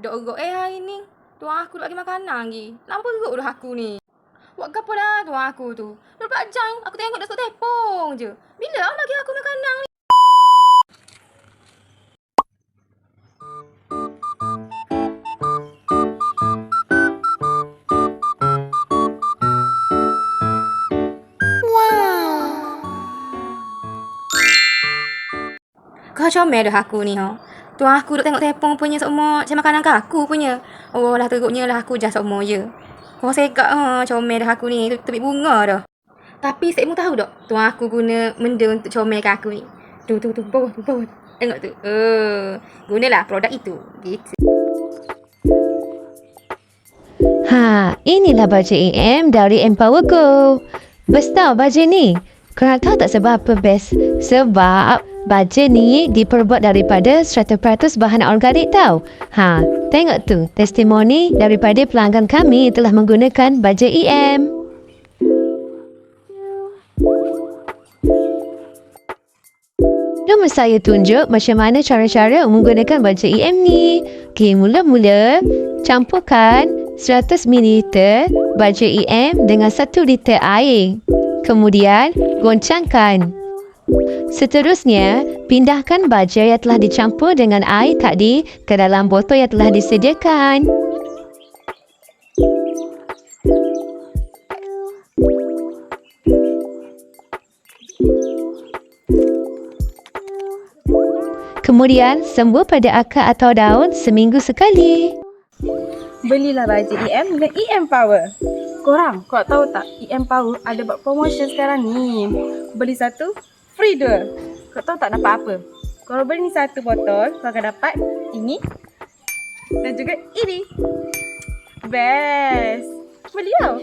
Dok urut eh hari ni. Tuan aku duk bagi makanan lagi. Lampu urut dah aku ni. Buat apa dah tuan aku tu? 24 jam aku tengok suka tepung je. Bila awak bagi aku makanan ni? Kau comel dah aku ni ha. Tuan aku duk tengok tepung punya semua macam makanan ke aku punya. Oh lah teruknya lah aku jas semua je. Kau segak ha comel dah aku ni tepi bunga dah. Tapi Sek mu tahu tak tuan aku guna benda untuk comel ke aku ni. Tu tu tu bawah tu bawah. Tengok tu. Eh, gunalah produk itu. Gitu. Ha, inilah baju AM dari Empower Go. Best tau baju ni. Korang tahu tak sebab apa best? Sebab baju ni diperbuat daripada 100% bahan organik tau. Ha, tengok tu. Testimoni daripada pelanggan kami telah menggunakan baju EM. Cuma saya tunjuk macam mana cara-cara menggunakan baju EM ni. Okay, mula-mula campurkan 100 ml baju EM dengan 1 liter air. Kemudian, goncangkan. Seterusnya, pindahkan baja yang telah dicampur dengan air tadi ke dalam botol yang telah disediakan. Kemudian, sembur pada akar atau daun seminggu sekali. Belilah baju EM dengan EM Power. Korang, kau tahu tak EM Power ada buat promotion sekarang ni. Beli satu, free dua. Kau tahu tak dapat apa? Kalau beli satu botol, kau akan dapat ini dan juga ini. Best. Beli tau.